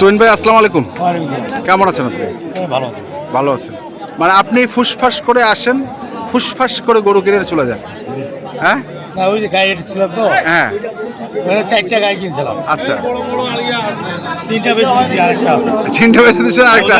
তুইন ভাই আসসালামু আলাইকুম। কেমন আছেন আপনি? ভালো আছে। ভালো আছেন। মানে আপনি ফুসফাস করে আসেন ফুসফাস করে গরু কিনে চলে যান। হ্যাঁ? না ওই যে গাড়ি ছিল তো। হ্যাঁ। চারটা গাড়ি কিনছিলাম। আচ্ছা। তিনটা বেশি দিচ্ছি আরেকটা আছে। চিনটা দিচ্ছেন আরেকটা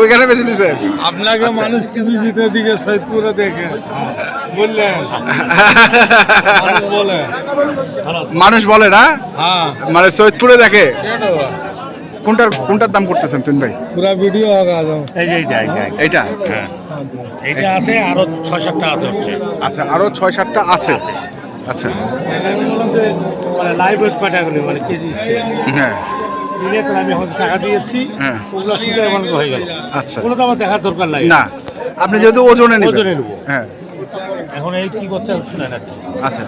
ওইখানে। দিচ্ছেন আপনাকে মানুষ টিভি দিকে সৈয়দপুরে দেখে। বললেন। মানুষ বলে। ভালো আছে মানুষ বলে না? হ্যাঁ। মানে সৈয়দপুরে দেখে? কোনটার কোনটার দাম করতেছেন তুইন ভাই? পুরা ভিডিও এই যে এইটা এইটা এইটা। এইটা? হ্যাঁ। এইটা আছে আরও ছয় সাতটা আছে হচ্ছে। আচ্ছা আরও ছয় সাতটা আছে। আচ্ছা। মধ্যে মানে লাইভ ওয়েট কয়টা করে মানে কেজি হ্যাঁ। আমি টাকা দিয়েছি হ্যাঁ। ওগুলো হয়ে গেল। আচ্ছা। ওগুলো তো আমার দেখার দরকার নাই। না আপনি যেহেতু ওজনে নেবেন। ওজনে নেব। হ্যাঁ। এখন এই কি করতে শুনেন আচ্ছা।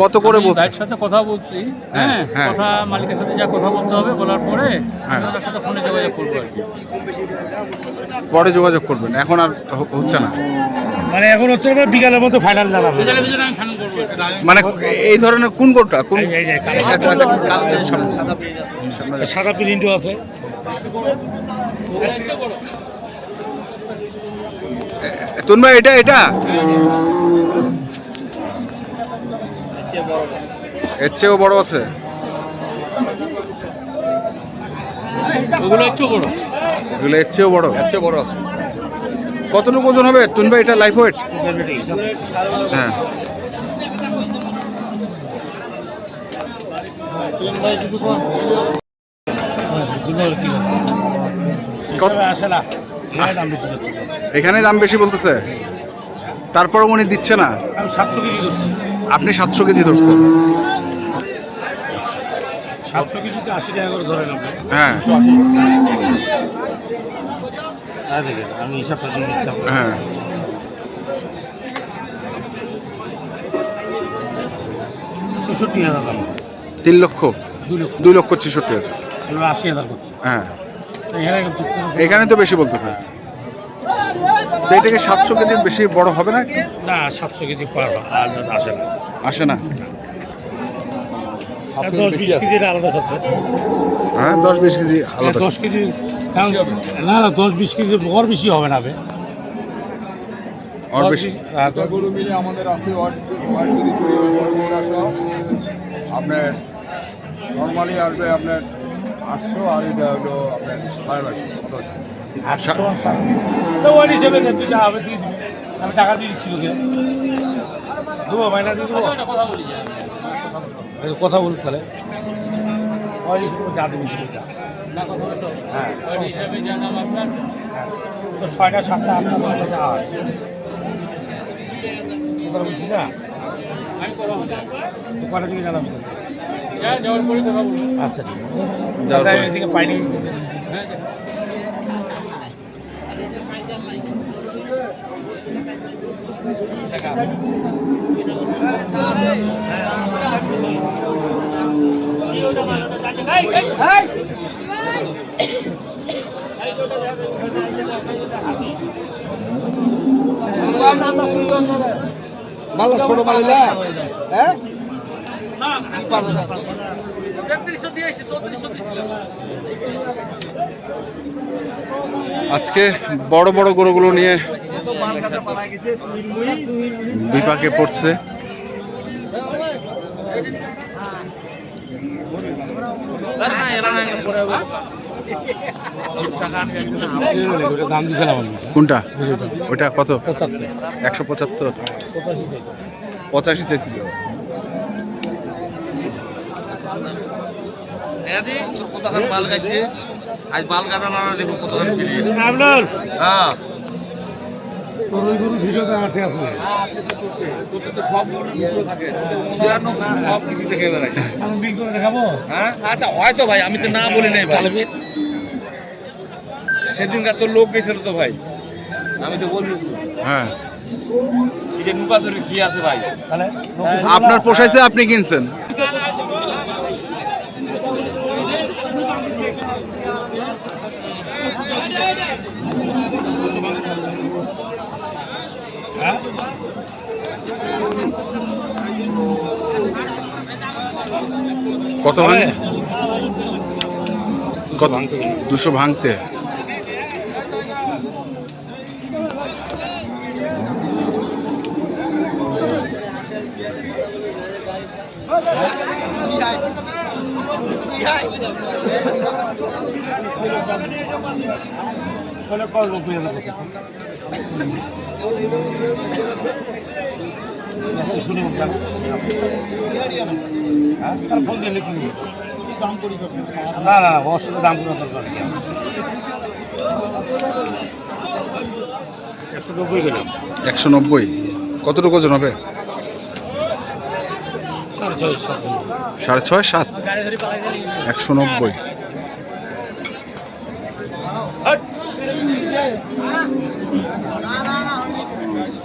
কত করে বলছেন ভাইয়ের সাথে কথা বলছি হ্যাঁ, হ্যাঁ হ্যাঁ। কথা মালিকের সাথে যা কথা বলতে হবে বলার পরে হ্যাঁ। ওনার সাথে ফোনে যোগাযোগ করব আর কি। পরে যোগাযোগ করবেন এখন আর হচ্ছে না। মানে এখন হচ্ছে না বিকালের মতো ফাইনাল জানাব বিকালে বিকালে আমি ফাইনাল করব। মানে এই ধরনের কোন গরুটা কোন। আচ্ছা আচ্ছা সাদা প্রিন্টও আছে। তুন ভাই এটা এটা। এর চেয়েও বড় আছে? ওগুলো একটু বড়। এগুলো এর চেয়েও বড়? এর চেয়ে বড় আছে। কতটুকু ওজন হবে? তুন ভাই এটা লাইফ ওয়েট হ্যাঁ। এখানে দাম বেশি করছে এখানে দাম বেশি বলতেছে। তারপর উনি দিচ্ছে না। আপনি সাতশো কেজি ধরছেন। সাতশো কেজিতে আশি টাকা করে ধরেন আপনি। হ্যাঁ। হ্যাঁ দেখেন আমি হিসাবটা দিয়ে দিচ্ছি হ্যাঁ। ছেষট্টি হাজার দাম। তিন লক্ষ? দুই লক্ষ। ছেষট্টি হাজার। আশি হাজার করছে। হ্যাঁ। এখানে তো বেশি বলতেছে। এটাকে সাতশো কেজির বেশি বড় হবে না? না সাতশো কেজি পার আসে না। আসে না দশ বিশ কেজির আলাদা সাথে হ্যাঁ দশ বিশ কেজি আলাদা দশ কেজি না। না দশ বিশ কেজি ওর বেশি হবে না বে। আর বেশি। হ্যাঁ, গরু মিলে আমাদের আছে আপনার নর্মালি আসবে আপনার আটশো আর এটা হলো আপনার সাড়ে নয়শো কত হচ্ছে আটশো সাত তো ওই হিসেবে তুই যা হবে দিয়ে দিবি। আমি টাকা দিয়ে দিচ্ছি তোকে। দেবো মাইনা দিয়ে দেবো। কথা বলি কথা বলি তাহলে। হ্যাঁ। আপনার ছয়টা সাতটা আটটা দশটা যা হয়। কথা না? কটা দিকে জানাবি আচ্ছা ঠিক আছে। এদিকে পাইনি। হ্যাঁ। মাল্লা ছোট মালিলা হ্যাঁ? আজকে বড় বড় গরুগুলো নিয়ে বিপাকে পড়ছে। কোনটা? ওটা কত? একশো পঁচাত্তর। পঁচাশি মাল গাইছে? আজ মাল গাদা না দেখো কতক্ষণ ফিরি আপনার হ্যাঁ। তোর ওই গরু ভিডিওতে আমার আছে। তো সব ভিডিও থাকে। সব কিছু দেখে বেড়াই আমি বিল করে দেখাবো? হ্যাঁ? আচ্ছা হয়তো ভাই আমি তো না বলি নাই ভাই। সেদিনকার তো লোক গেছিল তো ভাই। আমি তো বলতেছি হ্যাঁ। এই যে কি আছে ভাই। আপনার পোষাইছে আপনি কিনছেন। কত ভাঙে কত দুশো ভাঙতে। নব্বই হাজার বসে শুনে তার ফোন দিয়ে লিখুন না না না ওর দাম করে দরকার। একশো নব্বই একশো নব্বই কতটুকু ওজন হবে? সাড়ে ছয়, সাত। একশো নব্বই।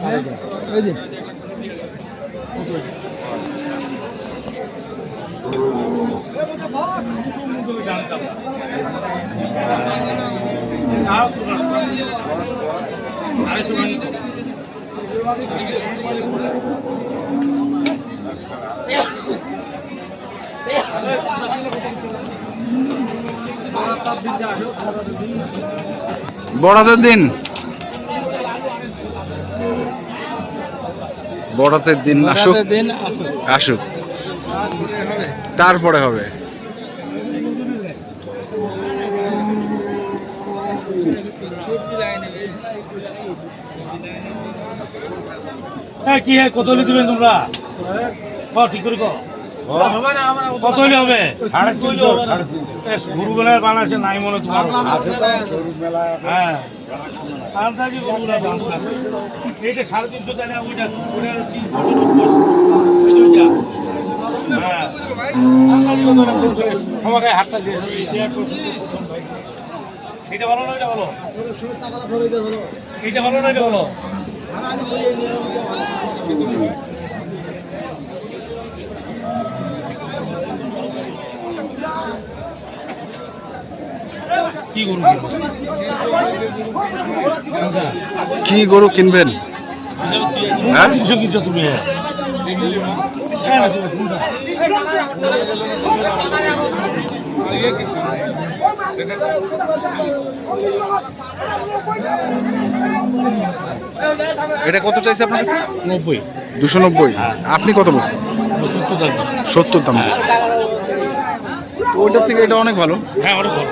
আড়াইশো মানে বড়াতের দিন। বড়াতের দিন আসুক। আসুক। তারপরে হবে। হ্যাঁ কি হ্যাঁ কত লিখবেন দিবেন তোমরা? ঠিক করে কো কত হলে হবে গুরুবেলার বানাচ্ছে নাই মনে তোমার। হ্যাঁ। গরুগুলার। এইটা সাড়ে তিনশো দেয় ওইটা ওইটা হলো তিন দুশো নব্বই ওই যে? ওইটা। হ্যাঁ। আমাকে হাতটা দিয়ে এটা ভালো না এটা ভালো? এইটা ভালো না এটা ভালো? কি গরু কি গরু কিনবেন? হ্যাঁ? তুমি হ্যাঁ? এটা কত চাইছে আপনার কাছে? নব্বই। দুশো নব্বই? আপনি কত বলছেন? সত্তর দাম সত্তর দাম ওইটার থেকে এটা অনেক ভালো। হ্যাঁ অনেক ভালো।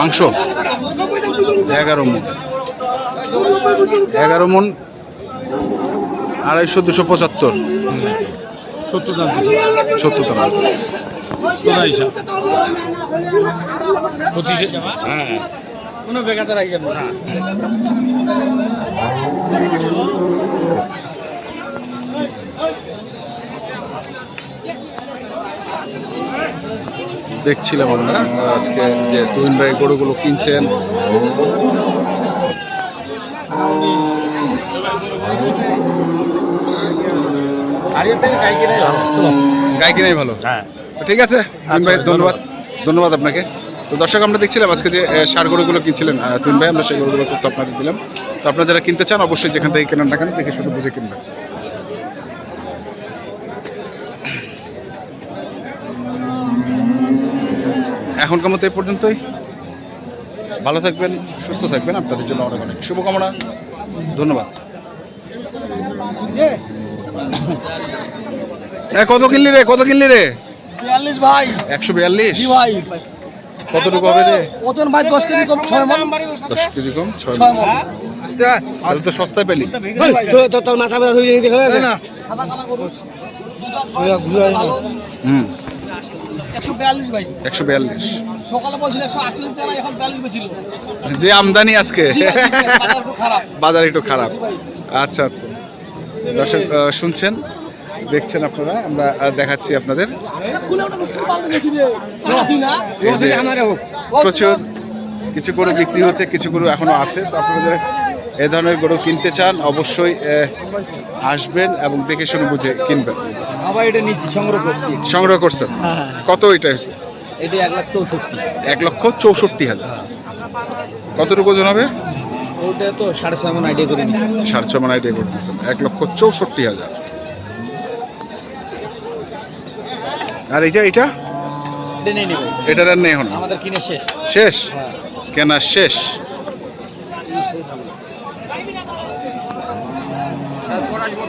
মাংস? এগারো মন। এগারো মন আড়াইশো দুশো পঁচাত্তর। সত্তর দাম সত্তর দাম। আছে। সোজা হিসাব পঁচিশে? হ্যাঁ। কোনো বেকাতে রাখবেন না? দেখছিলাম আমরা আজকে যে তুহিন ভাই গরুগুলো কিনছেন। গাই কিনে গাই কিনাই ভালো। হ্যাঁ। তো ঠিক আছে তুহিন ভাই ধন্যবাদ। ধন্যবাদ। আপনাকে। তো দর্শক আমরা দেখছিলাম আজকে যে সার গরুগুলো কিনছিলেন তুহিন ভাই আমরা সেই গরুগুলো তথ্য আপনাদের দিলাম। তো আপনারা যারা কিনতে চান অবশ্যই যেখান থেকে কেনেন না কেন দেখে শুধু বুঝে কিনবেন। এখনকার মতো এ পর্যন্তই। ভালো থাকবেন সুস্থ থাকবেন। আপনাদের জন্য অনেক অনেক শুভকামনা। ধন্যবাদ। এ, কত কিনলি রে? কত কিনলি রে? একশো বিয়াল্লিশ? ভাই। কতটুকু হবে রে ওজন ভাই দশ কেজি কম ছয় মন। দশ কেজি কম ছয়। মন। তাহলে তো সস্তায় পেলি। তোর মাথা ব্যথা ধরে নিতে না গরু হুম। যে আমদানি আজকে। বাজার একটু খারাপ। আচ্ছা আচ্ছা। দর্শক শুনছেন? দেখছেন আপনারা আমরা দেখাচ্ছি আপনাদের। প্রচুর কিছু গরু বিক্রি হচ্ছে কিছু গরু এখনও আছে। তো আপনাদের এ ধরনের গরু কিনতে চান অবশ্যই আসবেন এবং দেখে শুনে বুঝে কিনবেন। আবার এটা নিচ্ছি সংগ্রহ করছি। সংগ্রহ করছেন? কত এটা হচ্ছে এটা এক লাখ চৌষট্টি। এক লক্ষ চৌষট্টি হাজার। কতটুকু ওজন হবে? ওটা তো সাড়ে ছয় মন আইডিয়া করে নিচ্ছি সাড়ে ছ মানে আইডিয়া করে করতেছেন এক লক্ষ চৌষট্টি হাজার। আর এটা এটা এটা আর নেই এখন? আমাদের কিনে শেষ। শেষ? কেনা শেষ? তারপর আসব